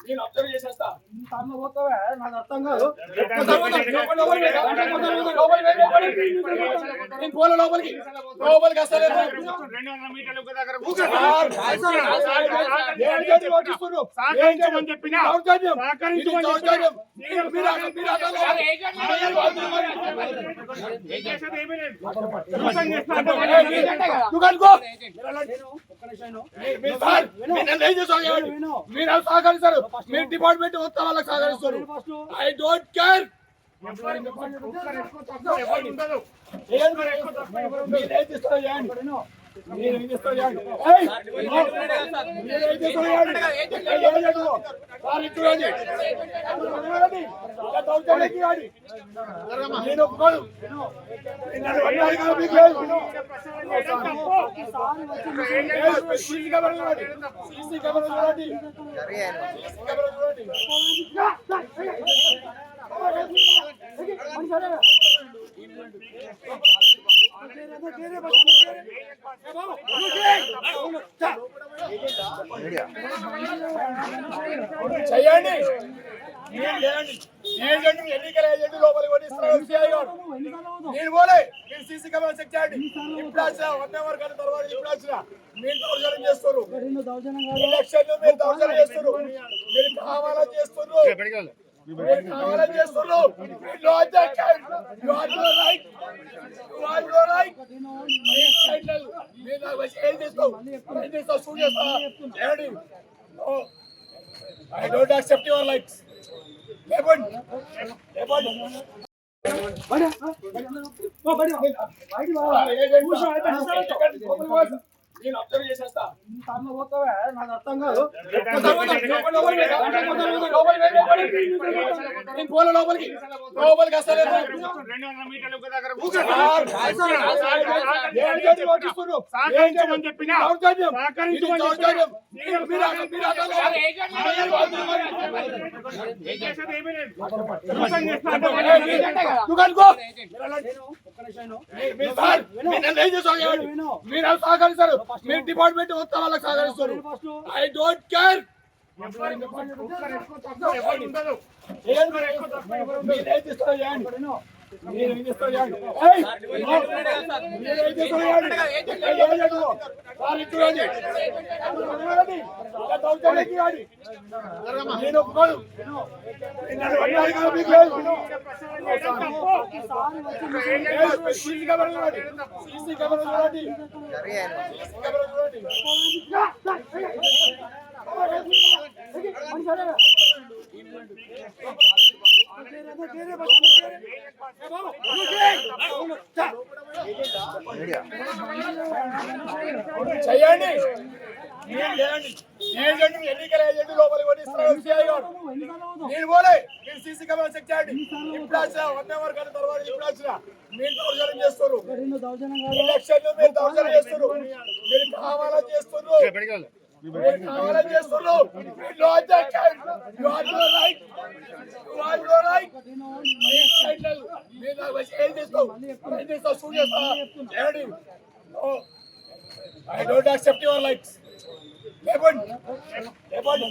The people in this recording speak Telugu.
నేను అబ్జర్వ్ చేసేస్తా. పోలే లోపలికి. లోపలికి మీరు- సహకరిస్తారు. మీరు డిపార్ట్మెంట్ మొత్తం సహకరిస్తారు ఫస్ట్? ఐ డోంట్ కేర్ ఏం చేస్తారో చేయండి నేను ఒప్పుకోను చూడండి. చేయండి. ఏజెంట్ ఎన్నికల ఏజెంట్ లోపలికి కొట్టిస్తున్నారు సిఐ గారు. నేను పోలే. మీరు సీసీ కెమెరా చెక్ చేయండి. ఇప్పుడు వచ్చిన వన్ అవర్ కానీ తర్వాత ఇప్పుడు వచ్చిన మీరు దౌర్జన్యం చేస్తారు ఎలక్షన్ మీరు దౌర్జన్యం చేస్తారు మీరు కావాలని చేస్తున్నారు. మీరు కావాలని చేస్తున్నారు. Daddy, no. I don't accept your likes. Lemon. Lemon. Bada, bada, bada. Bada, bada. Bada, bada. నేను అబ్జర్వ్ చేసేస్తా నాకు అర్థం కాదు నేను పోలే లోపలికి లోపలికి సహకరించమని చెప్పినా మీరు- సహకరిస్తారు మీరు డిపార్ట్మెంట్ మొత్తం వాళ్ళకి సహకరిస్తారు ఐ డోంట్ కేర్ ఏం చేస్తారో నేను సీసీ కెమెరా చూడండి. సీసీ కెమెరా చూడండి. సీసీ కెమెరా చూడండి. చేయండి. మీరు చేయండి. ఏజెంట్ ఎన్నికల ఏజెంట్ లోపలికి కొట్టిస్తున్నారు సిఐ గారు. నేను పోలే. మీరు సీసీ కెమెరా చెక్ చేయండి. ఇప్పుడు వచ్చిన వన్ అవర్ తర్వాత ఇప్పుడు వచ్చిన మీరు దౌర్జన్యం చేస్తారు ఎలక్షన్ మీరు దౌర్జన్యం చేస్తారు మీరు కావాలని చేస్తున్నారు. మీరు కావాలని చేస్తున్నారు. I don't accept your likes లేబండి లేబండి